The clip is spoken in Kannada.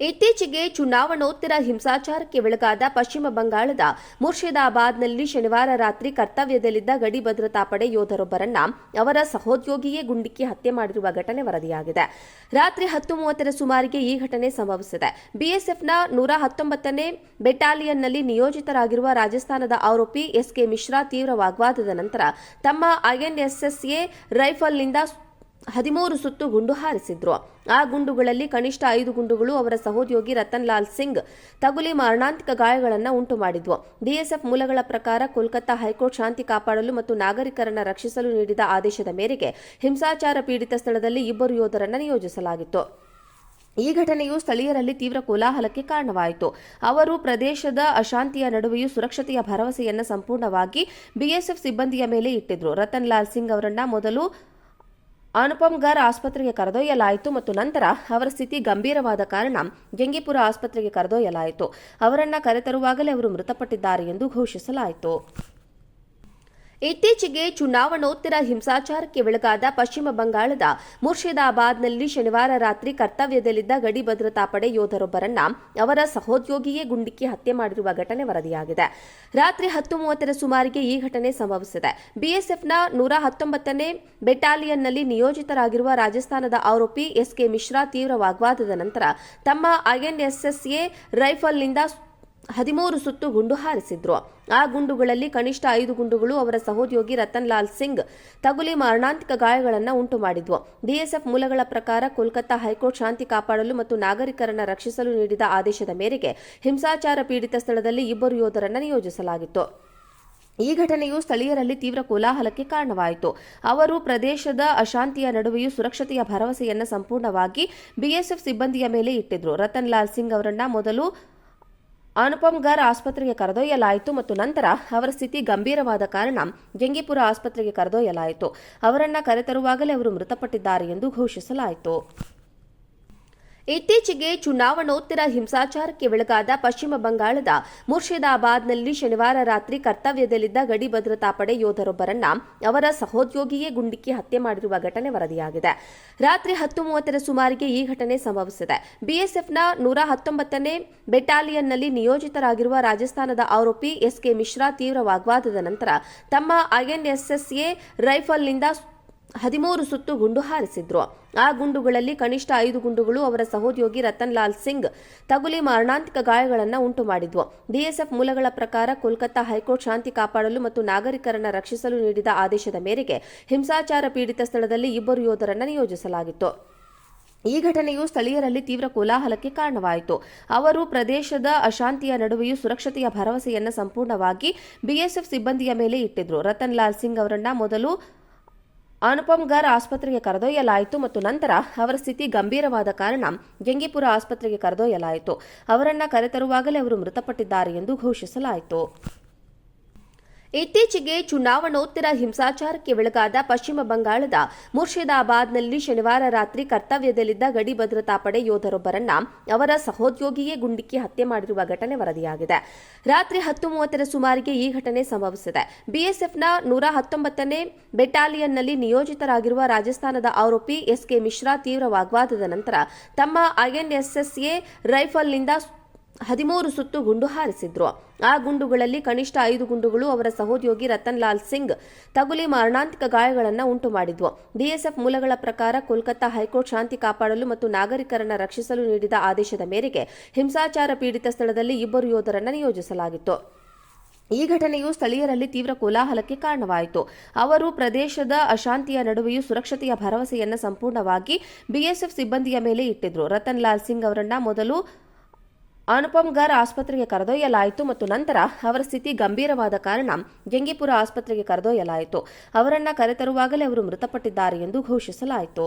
ಇತ್ತೀಚೆಗೆ ಚುನಾವಣೋತ್ತರ ಹಿಂಸಾಚಾರಕ್ಕೆ ಒಳಗಾದ ಪಶ್ಚಿಮ ಬಂಗಾಳದ ಮುರ್ಷಿದಾಬಾದ್ನಲ್ಲಿ ಶನಿವಾರ ರಾತ್ರಿ ಕರ್ತವ್ಯದಲ್ಲಿದ್ದ ಗಡಿ ಭದ್ರತಾ ಪಡೆ ಯೋಧರೊಬ್ಬರನ್ನ ಅವರ ಸಹೋದ್ಯೋಗಿಯೇ ಗುಂಡಿಕ್ಕಿ ಹತ್ಯೆ ಮಾಡಿರುವ ಘಟನೆ ವರದಿಯಾಗಿದೆ. ರಾತ್ರಿ ಹತ್ತು ಮೂವತ್ತರ ಸುಮಾರಿಗೆ ಈ ಘಟನೆ ಸಂಭವಿಸಿದೆ. ಬಿಎಸ್ಎಫ್ನ ನೂರ ಹತ್ತೊಂಬತ್ತನೇ ಬೆಟಾಲಿಯನ್ನಲ್ಲಿ ನಿಯೋಜಿತರಾಗಿರುವ ರಾಜಸ್ಥಾನದ ಆರೋಪಿ ಎಸ್ಕೆ ಮಿಶ್ರಾ ತೀವ್ರ ವಾಗ್ವಾದದ ನಂತರ ತಮ್ಮ ಐಎನ್ಎಸ್ಎಸ್ಎ ರೈಫಲ್ನಿಂದ ಹದಿಮೂರು ಸುತ್ತು ಗುಂಡು ಹಾರಿಸಿದ್ರು. ಆ ಗುಂಡುಗಳಲ್ಲಿ ಕನಿಷ್ಠ ಐದು ಗುಂಡುಗಳು ಅವರ ಸಹೋದ್ಯೋಗಿ ರತನ್ ಲಾಲ್ ಸಿಂಗ್ ತಗುಲಿ ಮಾರಣಾಂತಿಕ ಗಾಯಗಳನ್ನು ಉಂಟು ಮಾಡಿದ್ವು. ಬಿಎಸ್ಎಫ್ ಮೂಲಗಳ ಪ್ರಕಾರ ಕೋಲ್ಕತ್ತಾ ಹೈಕೋರ್ಟ್ ಶಾಂತಿ ಕಾಪಾಡಲು ಮತ್ತು ನಾಗರಿಕರನ್ನು ರಕ್ಷಿಸಲು ನೀಡಿದ ಆದೇಶದ ಮೇರೆಗೆ ಹಿಂಸಾಚಾರ ಪೀಡಿತ ಸ್ಥಳದಲ್ಲಿ ಇಬ್ಬರು ಯೋಧರನ್ನು ನಿಯೋಜಿಸಲಾಗಿತ್ತು. ಈ ಘಟನೆಯು ಸ್ಥಳೀಯರಲ್ಲಿ ತೀವ್ರ ಕೋಲಾಹಲಕ್ಕೆ ಕಾರಣವಾಯಿತು. ಅವರು ಪ್ರದೇಶದ ಅಶಾಂತಿಯ ನಡುವೆಯೂ ಸುರಕ್ಷತೆಯ ಭರವಸೆಯನ್ನು ಸಂಪೂರ್ಣವಾಗಿ ಬಿಎಸ್ಎಫ್ ಸಿಬ್ಬಂದಿಯ ಮೇಲೆ ಇಟ್ಟಿದ್ರು. ರತನ್ ಲಾಲ್ ಸಿಂಗ್ ಅವರನ್ನ ಮೊದಲು ಅನುಪಮ್ಗರ್ ಆಸ್ಪತ್ರೆಗೆ ಕರೆದೊಯ್ಯಲಾಯಿತು ಮತ್ತು ನಂತರ ಅವರ ಸ್ಥಿತಿ ಗಂಭೀರವಾದ ಕಾರಣ ಜಂಗಿಪುರ ಆಸ್ಪತ್ರೆಗೆ ಕರೆದೊಯ್ಯಲಾಯಿತು. ಅವರನ್ನ ಕರೆತರುವಾಗಲೇ ಅವರು ಮೃತಪಟ್ಟಿದ್ದಾರೆ ಎಂದು ಘೋಷಿಸಲಾಯಿತು. ಇತ್ತೀಚೆಗೆ ಚುನಾವಣೋತ್ತರ ಹಿಂಸಾಚಾರಕ್ಕೆ ಒಳಗಾದ ಪಶ್ಚಿಮ ಬಂಗಾಳದ ಮುರ್ಷಿದಾಬಾದ್ನಲ್ಲಿ ಶನಿವಾರ ರಾತ್ರಿ ಕರ್ತವ್ಯದಲ್ಲಿದ್ದ ಗಡಿ ಭದ್ರತಾ ಪಡೆ ಯೋಧರೊಬ್ಬರನ್ನ ಅವರ ಸಹೋದ್ಯೋಗಿಯೇ ಗುಂಡಿಕ್ಕಿ ಹತ್ಯೆ ಮಾಡಿರುವ ಘಟನೆ ವರದಿಯಾಗಿದೆ. ರಾತ್ರಿ ಹತ್ತು ಮೂವತ್ತರ ಸುಮಾರಿಗೆ ಈ ಘಟನೆ ಸಂಭವಿಸಿದೆ. ಬಿಎಸ್ಎಫ್ನ ನೂರ ಹತ್ತೊಂಬತ್ತನೇ ಬೆಟಾಲಿಯನ್ನಲ್ಲಿ ನಿಯೋಜಿತರಾಗಿರುವ ರಾಜಸ್ಥಾನದ ಆರೋಪಿ ಎಸ್ಕೆ ಮಿಶ್ರಾ ತೀವ್ರ ವಾಗ್ವಾದದ ನಂತರ ತಮ್ಮ ಐಎನ್ಎಸ್ಎಸ್ಎ ರೈಫಲ್ನಿಂದ ಹದಿಮೂರು ಸುತ್ತು ಗುಂಡು ಹಾರಿಸಿದ್ರು. ಆ ಗುಂಡುಗಳಲ್ಲಿ ಕನಿಷ್ಠ ಐದು ಗುಂಡುಗಳು ಅವರ ಸಹೋದ್ಯೋಗಿ ರತನ್ ಲಾಲ್ ಸಿಂಗ್ ತಗುಲಿ ಮಾರಣಾಂತಿಕ ಗಾಯಗಳನ್ನು ಉಂಟು ಮಾಡಿದ್ವು. ಬಿಎಸ್ಎಫ್ ಮೂಲಗಳ ಪ್ರಕಾರ ಕೋಲ್ಕತ್ತಾ ಹೈಕೋರ್ಟ್ ಶಾಂತಿ ಕಾಪಾಡಲು ಮತ್ತು ನಾಗರಿಕರನ್ನು ರಕ್ಷಿಸಲು ನೀಡಿದ ಆದೇಶದ ಮೇರೆಗೆ ಹಿಂಸಾಚಾರ ಪೀಡಿತ ಸ್ಥಳದಲ್ಲಿ ಇಬ್ಬರು ಯೋಧರನ್ನು ನಿಯೋಜಿಸಲಾಗಿತ್ತು. ಈ ಘಟನೆಯು ಸ್ಥಳೀಯರಲ್ಲಿ ತೀವ್ರ ಕೋಲಾಹಲಕ್ಕೆ ಕಾರಣವಾಯಿತು. ಅವರು ಪ್ರದೇಶದ ಅಶಾಂತಿಯ ನಡುವೆಯೂ ಸುರಕ್ಷತೆಯ ಭರವಸೆಯನ್ನು ಸಂಪೂರ್ಣವಾಗಿ ಬಿಎಸ್ಎಫ್ ಸಿಬ್ಬಂದಿಯ ಮೇಲೆ ಇಟ್ಟಿದ್ರು. ರತನ್ ಲಾಲ್ ಸಿಂಗ್ ಅವರನ್ನ ಮೊದಲು ಅನುಪಮ್ಗರ್ ಆಸ್ಪತ್ರೆಗೆ ಕರೆದೊಯ್ಯಲಾಯಿತು ಮತ್ತು ನಂತರ ಅವರ ಸ್ಥಿತಿ ಗಂಭೀರವಾದ ಕಾರಣ ಜಂಗಿಪುರ ಆಸ್ಪತ್ರೆಗೆ ಕರೆದೊಯ್ಯಲಾಯಿತು. ಅವರನ್ನ ಕರೆತರುವಾಗಲೇ ಅವರು ಮೃತಪಟ್ಟಿದ್ದಾರೆ ಎಂದು ಘೋಷಿಸಲಾಯಿತು. ಇತ್ತೀಚೆಗೆ ಚುನಾವಣೋತ್ತರ ಹಿಂಸಾಚಾರಕ್ಕೆ ಒಳಗಾದ ಪಶ್ಚಿಮ ಬಂಗಾಳದ ಮುರ್ಷಿದಾಬಾದ್ನಲ್ಲಿ ಶನಿವಾರ ರಾತ್ರಿ ಕರ್ತವ್ಯದಲ್ಲಿದ್ದ ಗಡಿ ಭದ್ರತಾ ಪಡೆ ಯೋಧರೊಬ್ಬರನ್ನ ಅವರ ಸಹೋದ್ಯೋಗಿಯೇ ಗುಂಡಿಕ್ಕಿ ಹತ್ಯೆ ಮಾಡಿರುವ ಘಟನೆ ವರದಿಯಾಗಿದೆ. ರಾತ್ರಿ ಹತ್ತು ಮೂವತ್ತರ ಸುಮಾರಿಗೆ ಈ ಘಟನೆ ಸಂಭವಿಸಿದೆ. ಬಿಎಸ್ಎಫ್ನ ನೂರ ಹತ್ತೊಂಬತ್ತನೇ ಬೆಟಾಲಿಯನ್ನಲ್ಲಿ ನಿಯೋಜಿತರಾಗಿರುವ ರಾಜಸ್ಥಾನದ ಆರೋಪಿ ಎಸ್ಕೆ ಮಿಶ್ರಾ ತೀವ್ರ ವಾಗ್ವಾದದ ನಂತರ ತಮ್ಮ ಐಎನ್ಎಸ್ಎಸ್ಎ ರೈಫಲ್ನಿಂದ ಹದಿಮೂರು ಸುತ್ತು ಗುಂಡು ಹಾರಿಸಿದ್ರು. ಆ ಗುಂಡುಗಳಲ್ಲಿ ಕನಿಷ್ಠ ಐದು ಗುಂಡುಗಳು ಅವರ ಸಹೋದ್ಯೋಗಿ ರತನ್ ಲಾಲ್ ಸಿಂಗ್ ತಗುಲಿ ಮಾರಣಾಂತಿಕ ಗಾಯಗಳನ್ನು ಉಂಟು ಮಾಡಿದ್ವು. ಬಿಎಸ್ಎಫ್ ಮೂಲಗಳ ಪ್ರಕಾರ ಕೋಲ್ಕತ್ತಾ ಹೈಕೋರ್ಟ್ ಶಾಂತಿ ಕಾಪಾಡಲು ಮತ್ತು ನಾಗರಿಕರನ್ನು ರಕ್ಷಿಸಲು ನೀಡಿದ ಆದೇಶದ ಮೇರೆಗೆ ಹಿಂಸಾಚಾರ ಪೀಡಿತ ಸ್ಥಳದಲ್ಲಿ ಇಬ್ಬರು ಯೋಧರನ್ನು ನಿಯೋಜಿಸಲಾಗಿತ್ತು. ಈ ಘಟನೆಯು ಸ್ಥಳೀಯರಲ್ಲಿ ತೀವ್ರ ಕೋಲಾಹಲಕ್ಕೆ ಕಾರಣವಾಯಿತು. ಅವರು ಪ್ರದೇಶದ ಅಶಾಂತಿಯ ನಡುವೆಯೂ ಸುರಕ್ಷತೆಯ ಭರವಸೆಯನ್ನು ಸಂಪೂರ್ಣವಾಗಿ ಬಿಎಸ್ಎಫ್ ಸಿಬ್ಬಂದಿಯ ಮೇಲೆ ಇಟ್ಟಿದ್ರು. ರತನ್ ಲಾಲ್ ಸಿಂಗ್ ಅವರನ್ನ ಮೊದಲು ಅನುಪಮ್ಗರ್ ಆಸ್ಪತ್ರೆಗೆ ಕರೆದೊಯ್ಯಲಾಯಿತು ಮತ್ತು ನಂತರ ಅವರ ಸ್ಥಿತಿ ಗಂಭೀರವಾದ ಕಾರಣ ಗೆಂಗಿಪುರ ಆಸ್ಪತ್ರೆಗೆ ಕರೆದೊಯ್ಯಲಾಯಿತು. ಅವರನ್ನ ಕರೆತರುವಾಗಲೇ ಅವರು ಮೃತಪಟ್ಟಿದ್ದಾರೆ ಎಂದು ಘೋಷಿಸಲಾಯಿತು. ಇತ್ತೀಚೆಗೆ ಚುನಾವಣೋತ್ತರ ಹಿಂಸಾಚಾರಕ್ಕೆ ಒಳಗಾದ ಪಶ್ಚಿಮ ಬಂಗಾಳದ ಮುರ್ಷಿದಾಬಾದ್ನಲ್ಲಿ ಶನಿವಾರ ರಾತ್ರಿ ಕರ್ತವ್ಯದಲ್ಲಿದ್ದ ಗಡಿ ಭದ್ರತಾ ಪಡೆ ಯೋಧರೊಬ್ಬರನ್ನ ಅವರ ಸಹೋದ್ಯೋಗಿಯೇ ಗುಂಡಿಕ್ಕಿ ಹತ್ಯೆ ಮಾಡಿರುವ ಘಟನೆ ವರದಿಯಾಗಿದೆ. ರಾತ್ರಿ ಹತ್ತು ಮೂವತ್ತರ ಸುಮಾರಿಗೆ ಈ ಘಟನೆ ಸಂಭವಿಸಿದೆ. ಬಿಎಸ್ಎಫ್ನ ನೂರ ಹತ್ತೊಂಬತ್ತನೇ ಬೆಟಾಲಿಯನ್ನಲ್ಲಿ ನಿಯೋಜಿತರಾಗಿರುವ ರಾಜಸ್ಥಾನದ ಆರೋಪಿ ಎಸ್ಕೆ ಮಿಶ್ರಾ ತೀವ್ರ ವಾಗ್ವಾದದ ನಂತರ ತಮ್ಮ ಐಎನ್ಎಸ್ಎಸ್ಎ ರೈಫಲ್ನಿಂದ ಹದಿಮೂರು ಸುತ್ತು ಗುಂಡು ಹಾರಿಸಿದ್ರು. ಆ ಗುಂಡುಗಳಲ್ಲಿ ಕನಿಷ್ಠ ಐದು ಗುಂಡುಗಳು ಅವರ ಸಹೋದ್ಯೋಗಿ ರತನ್ ಲಾಲ್ ಸಿಂಗ್ ತಗುಲಿ ಮಾರಣಾಂತಿಕ ಗಾಯಗಳನ್ನು ಉಂಟು ಮಾಡಿದ್ವು. ಬಿಎಸ್ಎಫ್ ಮೂಲಗಳ ಪ್ರಕಾರ ಕೋಲ್ಕತ್ತಾ ಹೈಕೋರ್ಟ್ ಶಾಂತಿ ಕಾಪಾಡಲು ಮತ್ತು ನಾಗರಿಕರನ್ನು ರಕ್ಷಿಸಲು ನೀಡಿದ ಆದೇಶದ ಮೇರೆಗೆ ಹಿಂಸಾಚಾರ ಪೀಡಿತ ಸ್ಥಳದಲ್ಲಿ ಇಬ್ಬರು ಯೋಧರನ್ನು ನಿಯೋಜಿಸಲಾಗಿತ್ತು. ಈ ಘಟನೆಯು ಸ್ಥಳೀಯರಲ್ಲಿ ತೀವ್ರ ಕೋಲಾಹಲಕ್ಕೆ ಕಾರಣವಾಯಿತು. ಅವರು ಪ್ರದೇಶದ ಅಶಾಂತಿಯ ನಡುವೆಯೂ ಸುರಕ್ಷತೆಯ ಭರವಸೆಯನ್ನು ಸಂಪೂರ್ಣವಾಗಿ ಬಿಎಸ್ಎಫ್ ಸಿಬ್ಬಂದಿಯ ಮೇಲೆ ಇಟ್ಟಿದ್ರು. ರತನ್ ಲಾಲ್ ಸಿಂಗ್ ಅವರನ್ನ ಮೊದಲು ಅನುಪಮ್ಗರ್ ಆಸ್ಪತ್ರೆಗೆ ಕರೆದೊಯ್ಯಲಾಯಿತು ಮತ್ತು ನಂತರ ಅವರ ಸ್ಥಿತಿ ಗಂಭೀರವಾದ ಕಾರಣ ಜಂಗಿಪುರ ಆಸ್ಪತ್ರೆಗೆ ಕರೆದೊಯ್ಯಲಾಯಿತು. ಅವರನ್ನ ಕರೆತರುವಾಗಲೇ ಅವರು ಮೃತಪಟ್ಟಿದ್ದಾರೆ ಎಂದು ಘೋಷಿಸಲಾಯಿತು.